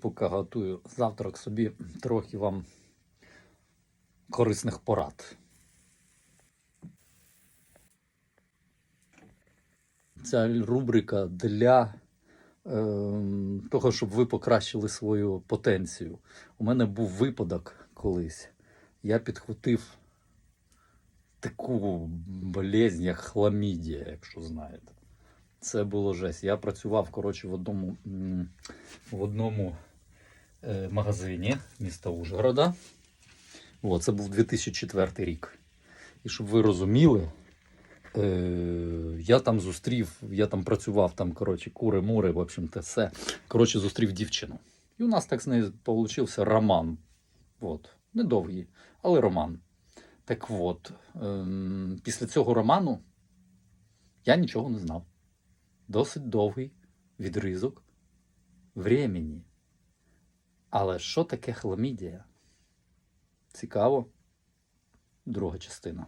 Поки готую завтрак собі трохи вам корисних порад. Ця рубрика для ем, того, щоб ви покращили свою потенцію. У мене був випадок колись. Я підхватив таку болезнь, як хламідія, якщо знаєте. Це було жесть. Я працював коротше, в одному, в одному е, магазині міста Ужгорода. О, це був 2004 рік. І щоб ви розуміли, е, я там зустрів, я там працював, там, коротше, кури-мури, в общем, те все. Коротше, зустрів дівчину. І у нас так з нею получився роман. От. Недовгий, але роман. Так от, ем, після цього роману я нічого не знав. Досить довгий відризок времени. Але що таке хламідія? Цікаво. Друга частина.